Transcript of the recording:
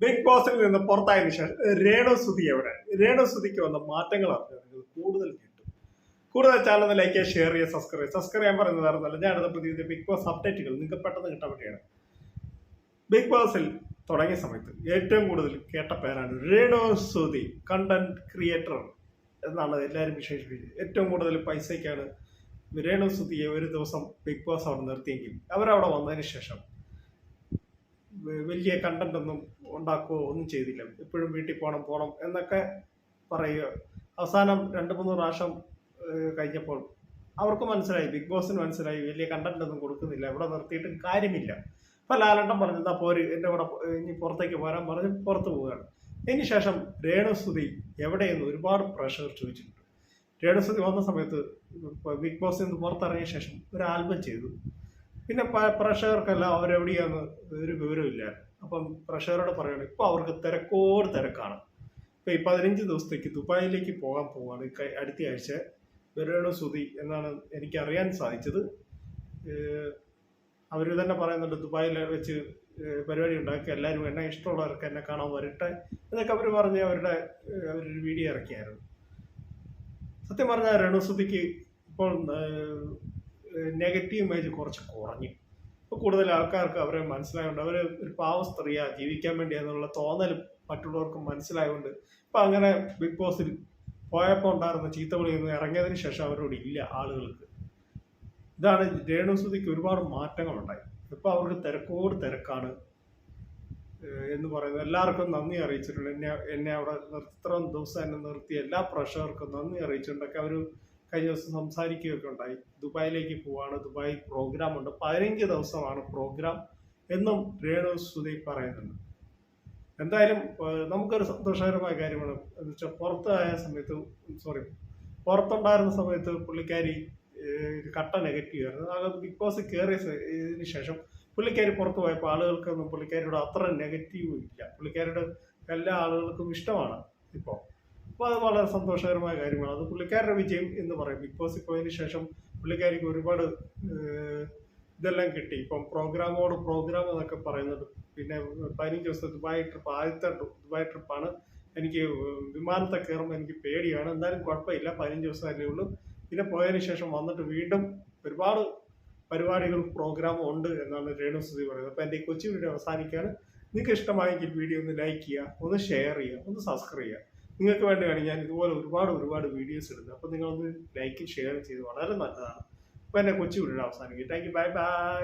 Big ബോസിൽ നിന്ന് പുറത്തായതിനു ശേഷം രേണു സുതി എവിടെ? രേണു സുതിക്ക് വന്ന മാറ്റങ്ങൾ അറിഞ്ഞു നിങ്ങൾ കൂടുതൽ കിട്ടും. കൂടുതൽ ചാനൽ ലൈക്ക് ഷെയർ ചെയ്യുക സബ്സ്ക്രൈബ് സബ്സ്ക്രൈബ് ചെയ്യാൻ പറയുന്നത് വേറൊന്നുമല്ല ഞാൻ അടുത്ത പുതിയ ബിഗ് ബോസ് അപ്ഡേറ്റുകൾ നിങ്ങൾക്ക് പെട്ടെന്ന് കിട്ടാൻ വേണ്ടിയാണ്. ബിഗ് ബോസിൽ തുടങ്ങിയ സമയത്ത് ഏറ്റവും കൂടുതൽ കേട്ട പേരാണ് രേണു സുതി കണ്ടന്റ് ക്രിയേറ്റർ എന്നാണ് എല്ലാവരും വിശേഷിപ്പിച്ചത് ഏറ്റവും കൂടുതൽ പൈസയ്ക്കാണ് രേണു സുതിയെ ഒരു ദിവസം ബിഗ് ബോസ് അവിടെ നിർത്തിയെങ്കിൽ അവരവിടെ വന്നതിന് ശേഷം വലിയ കണ്ടന്റ് ഒന്നും ഉണ്ടാക്കുകയോ ഒന്നും ചെയ്തില്ല. എപ്പോഴും വീട്ടിൽ പോകണം പോകണം എന്നൊക്കെ പറയുക. അവസാനം രണ്ട് മൂന്ന് പ്രാവശ്യം കഴിഞ്ഞപ്പോൾ അവർക്ക് മനസ്സിലായി ബിഗ് ബോസിന് മനസ്സിലായി വലിയ കണ്ടന്റ് ഒന്നും കൊടുക്കുന്നില്ല ഇവിടെ നിർത്തിയിട്ട് കാര്യമില്ല. അപ്പം ലാലട്ടൻ പറഞ്ഞു എന്നാ പോര് എന്റെ കൂടെ ഇനി പുറത്തേക്ക് പോരാൻ പറഞ്ഞ് പുറത്ത് പോവുകയാണ്. ഇതിന് ശേഷം രേണുസുതി എവിടെയെന്ന് ഒരുപാട് പ്രഷർ ചോദിച്ചിട്ടുണ്ട്. രേണുസ്തുതി വന്ന സമയത്ത് ബിഗ് ബോസിൽ നിന്ന് പുറത്തിറങ്ങിയ ശേഷം ഒരു ആൽബം ചെയ്തു. പിന്നെ പ്രഷകർക്കെല്ലാം അവരെവിടെയാന്ന് ഒരു വിവരമില്ല അപ്പം പ്രഷകരോട് പറയണം ഇപ്പൊ അവർക്ക് തിരക്കോട് തിരക്കാണ്. ഇപ്പൊ ഈ പതിനഞ്ച് ദിവസത്തേക്ക് ദുബായിലേക്ക് പോകാൻ പോവാണ്. അടുത്ത ആഴ്ച രേണു സുതി എന്നാണ് എനിക്ക് അറിയാൻ സാധിച്ചത് അവർ തന്നെ പറയുന്നുണ്ട് ദുബായിൽ വെച്ച് പരിപാടി ഉണ്ടാക്കി എല്ലാവരും എന്നെ ഇഷ്ടമുള്ളവർക്ക് എന്നെ കാണാൻ വരട്ടെ എന്നൊക്കെ അവർ പറഞ്ഞ് അവരുടെ അവരൊരു വീഡിയോ ഇറക്കിയായിരുന്നു. സത്യം പറഞ്ഞാൽ രണുസുതിക്ക് ഇപ്പോൾ നെഗറ്റീവ് ഇമേജ് കുറച്ച് കുറഞ്ഞു. ഇപ്പോൾ കൂടുതൽ ആൾക്കാർക്ക് അവരെ മനസ്സിലായതുകൊണ്ട് അവർ ഒരു പാവ സ്ത്രീയാ ജീവിക്കാൻ വേണ്ടി എന്നുള്ള തോന്നൽ മറ്റുള്ളവർക്ക് മനസ്സിലായതുകൊണ്ട് ഇപ്പം അങ്ങനെ ബിഗ് ബോസിൽ പോയപ്പോൾ ഉണ്ടായിരുന്ന ചീത്തവിളിയൊന്നും ഇറങ്ങിയതിന് ശേഷം അവരോട് ഇല്ല ആളുകൾക്ക്. ഇതാണ് രേണുസുതിക്ക് ഒരുപാട് മാറ്റങ്ങളുണ്ടായി. ഇപ്പൊ അവർക്ക് തിരക്കോട് തിരക്കാണ് എന്ന് പറയുന്നത്. എല്ലാവർക്കും നന്ദി അറിയിച്ചിട്ടുണ്ട്. എന്നെ എന്നെ അവിടെ ഇത്രയും ദിവസം എന്നെ നിർത്തി എല്ലാ പ്രഷർക്കും നന്ദി അറിയിച്ചിട്ടുണ്ടൊക്കെ അവർ കഴിഞ്ഞ ദിവസം സംസാരിക്കുകയൊക്കെ ഉണ്ടായി. ദുബായിലേക്ക് പോവാണ് ദുബായ് പ്രോഗ്രാം ഉണ്ട്. പതിനഞ്ച് ദിവസമാണ് പ്രോഗ്രാം എന്നും രേണു സുധി പറയുന്നുണ്ട്. എന്തായാലും നമുക്കൊരു സന്തോഷകരമായ കാര്യമാണ്. എന്ന് വെച്ചാൽ പുറത്തായ സമയത്ത് സോറി പുറത്തുണ്ടായിരുന്ന സമയത്ത് പുള്ളിക്കാരി കട്ട നെഗറ്റീവ് ആയിരുന്നു. അത് ബിഗ് ബോസ് കയറിയ സ- ഇതിന് ശേഷം പുള്ളിക്കാരി പുറത്ത് പോയപ്പോൾ ആളുകൾക്കൊന്നും പുള്ളിക്കാരിയുടെ അത്ര നെഗറ്റീവ് ഇല്ല. പുള്ളിക്കാരിയുടെ എല്ലാ ആളുകൾക്കും ഇഷ്ടമാണ് ഇപ്പോൾ അപ്പോൾ അത് വളരെ സന്തോഷകരമായ കാര്യമാണ്. അത് പുള്ളിക്കാരുടെ വിജയം എന്ന് പറയും. ബിഗ് ബോസിൽ പോയതിന് ശേഷം പുള്ളിക്കാരിക്ക് ഒരുപാട് ഇതെല്ലാം കിട്ടി. ഇപ്പം പ്രോഗ്രാമോട് പ്രോഗ്രാം എന്നൊക്കെ പറയുന്നത് പിന്നെ പതിനഞ്ച് ദിവസത്തെ ദുബായ് ട്രിപ്പ് ആദ്യത്തെ ദുബായ് ട്രിപ്പാണ്. എനിക്ക് വിമാനത്തെ കയറുമ്പോൾ എനിക്ക് പേടിയാണ്. എന്തായാലും കുഴപ്പമില്ല. പതിനഞ്ച് ദിവസം അല്ലേ ഉള്ളൂ. പിന്നെ പോയതിന് ശേഷം വന്നിട്ട് വീണ്ടും ഒരുപാട് പരിപാടികളും പ്രോഗ്രാമും ഉണ്ട് എന്നാണ് രേണു സുധി പറയുന്നത്. അപ്പോൾ എന്റെ ഈ കൊച്ചു വീഡിയോ അവസാനിക്കുകയാണ്. നിങ്ങൾക്ക് ഇഷ്ടമായെങ്കിൽ വീഡിയോ ഒന്ന് ലൈക്ക് ചെയ്യുക ഒന്ന് ഷെയർ ചെയ്യുക ഒന്ന് സബ്സ്ക്രൈബ് ചെയ്യുക. നിങ്ങൾക്ക് വേണ്ടിയാണ് ഞാൻ ഇതുപോലെ ഒരുപാട് ഒരുപാട് വീഡിയോസ് ഇടുന്നത്. അപ്പോൾ നിങ്ങളൊന്ന് ലൈക്ക് ഷെയർ ചെയ്ത് വളരെ നല്ലതാണ്. അപ്പോൾ എന്നെ കൊച്ചു വീഡിയോ അവസാനിക്കും താങ്ക് യു ബൈ ബൈ